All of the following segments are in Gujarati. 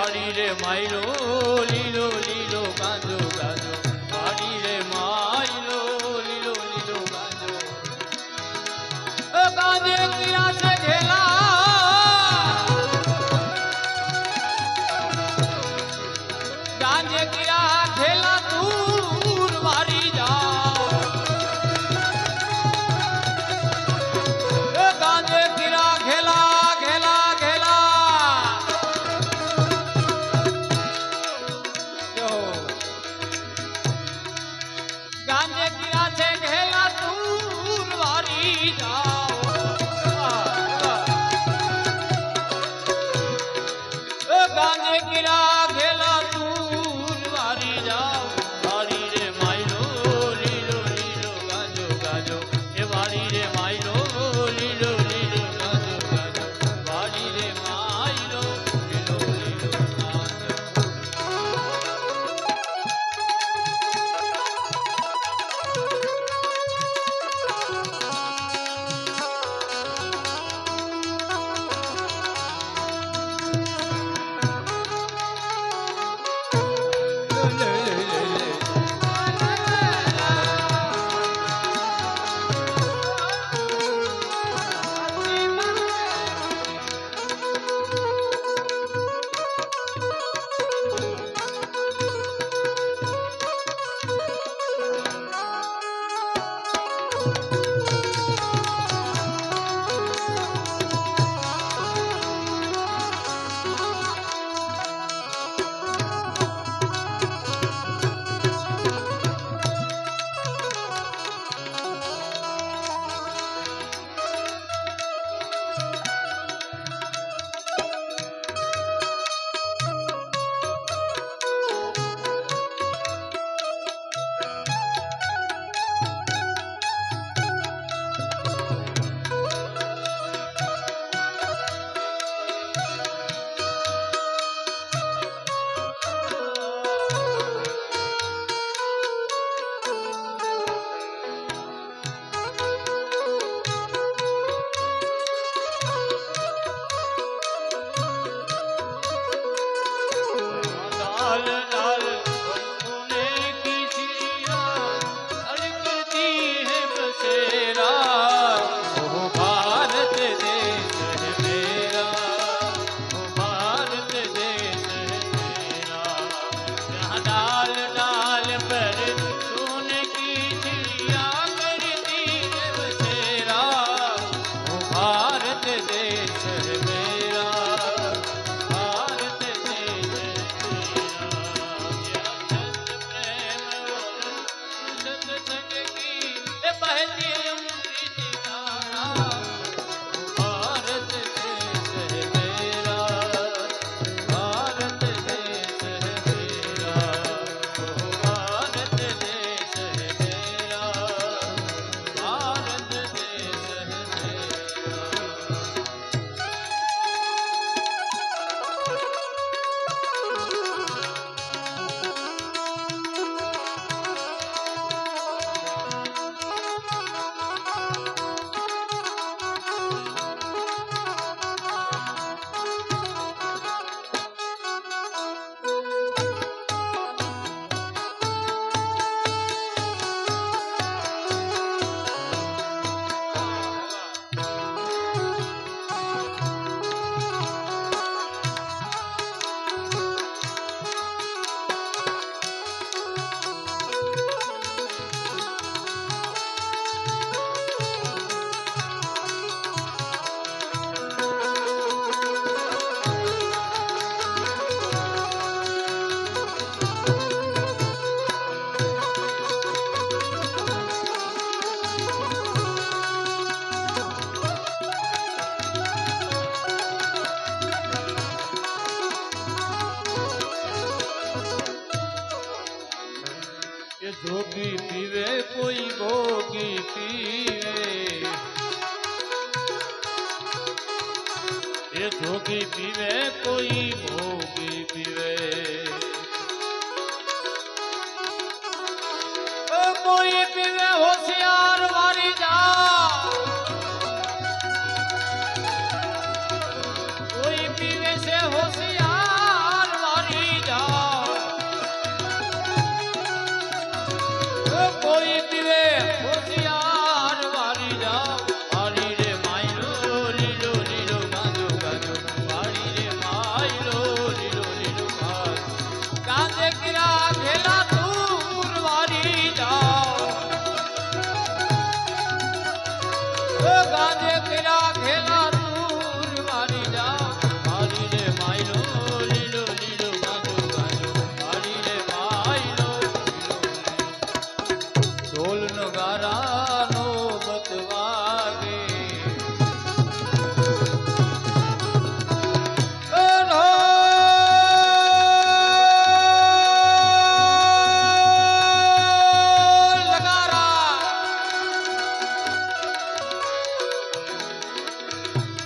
વાળી રે માયલો લીલો લીલો કાંદો. ah ea એ જોગી પીવે, કોઈ ભોગી પીવે. એ જોગી પીવે, કોઈ ભોગી પીવે. કોઈ પીવે, હોશિયાર વારી જા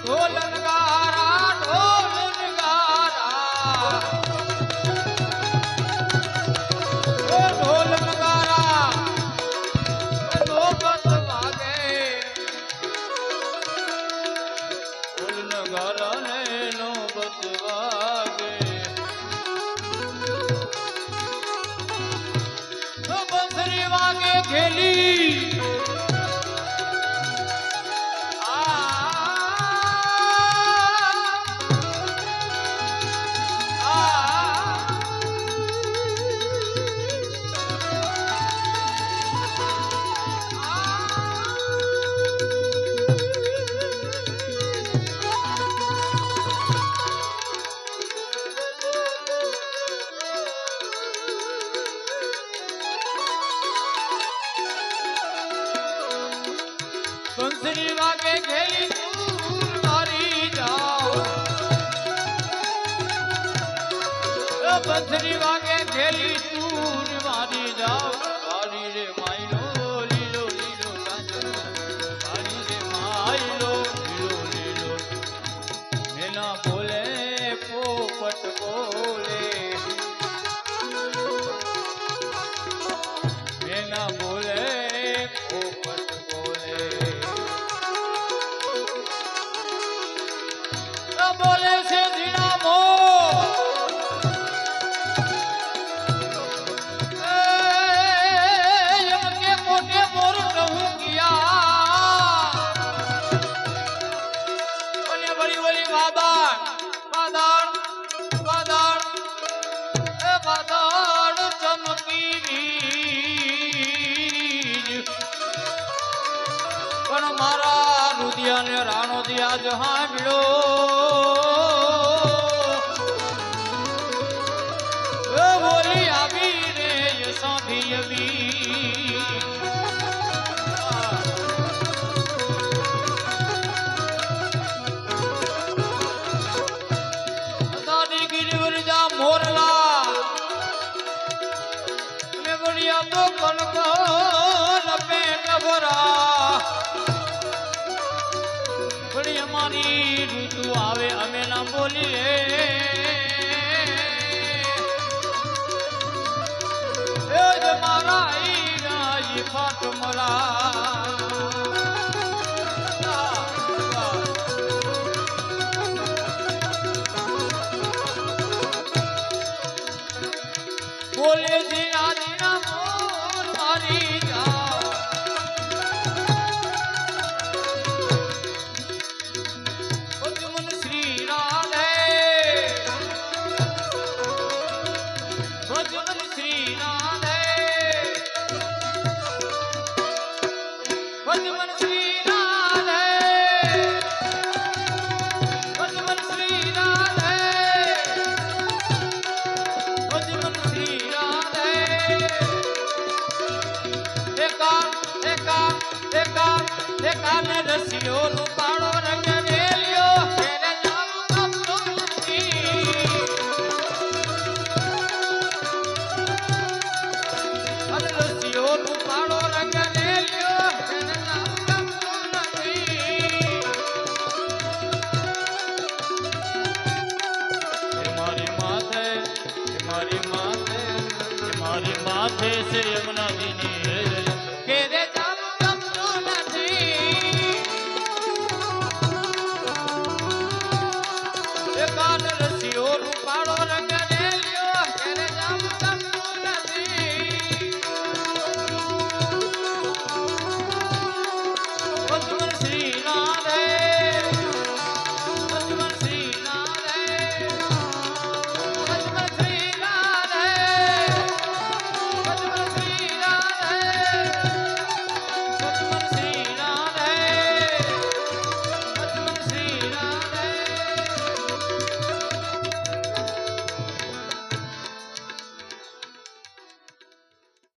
Hola. પથરી વ્યાજ હાંડલો બોલી આવી. રે સાંભી આવી મોરલા. મેં બળિયા તો કનક લપે કબરા